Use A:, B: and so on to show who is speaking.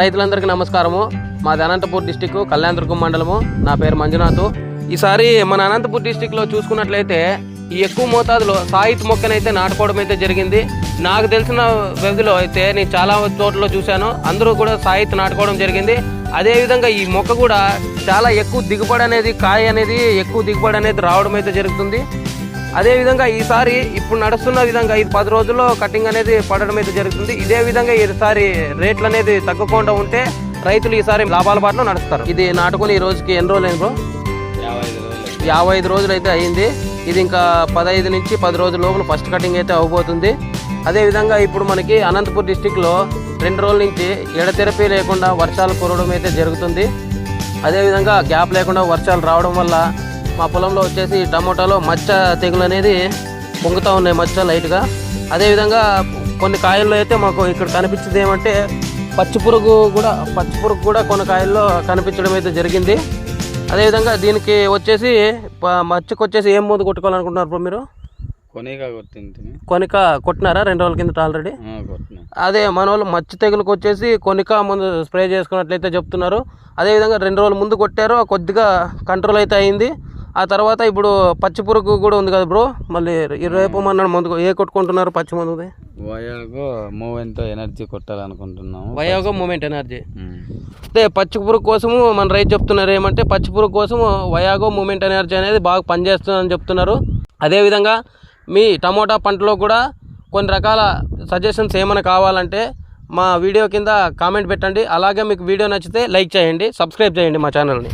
A: రైతులందరికీ నమస్కారము. మాది అనంతపూర్ డిస్టిక్ కళ్యాణదుర్గం మండలము. నా పేరు మంజునాథ్. ఈసారి మన అనంతపూర్ డిస్టిక్లో చూసుకున్నట్లయితే ఈ ఎక్కువ మోతాదులో సాయిత్ మొక్కనైతే నాటుకోవడం అయితే జరిగింది. నాకు తెలిసిన వ్యవధిలో అయితే నేను చాలా చోట్ల చూశాను. అందరూ కూడా సాయిత్ నాటుకోవడం జరిగింది. అదేవిధంగా ఈ మొక్క కూడా చాలా ఎక్కువ దిగుబడి అనేది కాయ అనేది ఎక్కువ దిగుబడి అనేది రావడం అయితే జరుగుతుంది. అదే విధంగా ఈసారి ఇప్పుడు నడుస్తున్న విధంగా ఇది పది రోజుల్లో కటింగ్ అనేది పడడం అయితే జరుగుతుంది. ఇదే విధంగా ఈసారి రేట్లు అనేది తగ్గకుండా ఉంటే రైతులు ఈసారి లాభాల బాటలో నడుస్తారు. ఇది నాటుకొని ఈ రోజుకి ఎన్ని రోజులు బ్రో?
B: యాభై ఐదు రోజులు
A: యాభై ఐదు రోజులు అయితే అయింది. ఇది ఇంకా పదహైదు నుంచి పది రోజుల లోపల ఫస్ట్ కటింగ్ అయితే అవబోతుంది. అదేవిధంగా ఇప్పుడు మనకి అనంతపూర్ డిస్టిక్లో రెండు రోజుల నుంచి ఎడతెరపి లేకుండా వర్షాలు కురవడం అయితే జరుగుతుంది. అదేవిధంగా గ్యాప్ లేకుండా వర్షాలు రావడం వల్ల మా పొలంలో వచ్చేసి టమోటాలో మచ్చ తెగులు అనేది పొంగుతూ ఉన్నాయి మచ్చ లైట్గా. అదేవిధంగా కొన్ని కాయల్లో అయితే మాకు ఇక్కడ కనిపించింది ఏమంటే పచ్చి పురుగు కూడా పచ్చి పురుగు కూడా కొన్ని కాయల్లో కనిపించడం అయితే జరిగింది. అదేవిధంగా దీనికి వచ్చేసి మచ్చకు వచ్చేసి ఏం మందు కొట్టుకోవాలనుకుంటున్నారు బ్రో మీరు? కొనిక కొట్టినారా? రెండు రోజుల కిందట ఆల్రెడీ? అదే మన వాళ్ళు మచ్చ తెగులకు వచ్చేసి కొనిక ముందు స్ప్రే చేసుకున్నట్లయితే చెప్తున్నారు. అదేవిధంగా రెండు రోజుల ముందు కొట్టారు కొద్దిగా కంట్రోల్ అయితే అయింది. ఆ తర్వాత ఇప్పుడు పచ్చి పురుగు కూడా ఉంది కదా బ్రో. మళ్ళీ రేపు మన్నాడు ముందు ఏ కొట్టుకుంటున్నారు పచ్చి మందుది
B: వయకు మూవెంతో ఎనర్జీ కొట్టాలనుకుంటున్నాము.
A: వయోగం మూమెంట్ ఎనర్జీ. అదే పచ్చి పురుగు కోసము మన రైతు చెప్తున్నారు ఏమంటే పచ్చి పురుగు కోసము వయాగో మూమెంట్ ఎనర్జీ అనేది బాగా పనిచేస్తుందని చెప్తున్నారు. అదేవిధంగా మీ టమోటా పంటలో కూడా కొన్ని రకాల సజెషన్స్ ఏమైనా కావాలంటే మా వీడియో కింద కామెంట్ పెట్టండి. అలాగే మీకు వీడియో నచ్చితే లైక్ చేయండి సబ్స్క్రైబ్ చేయండి మా ఛానల్ని.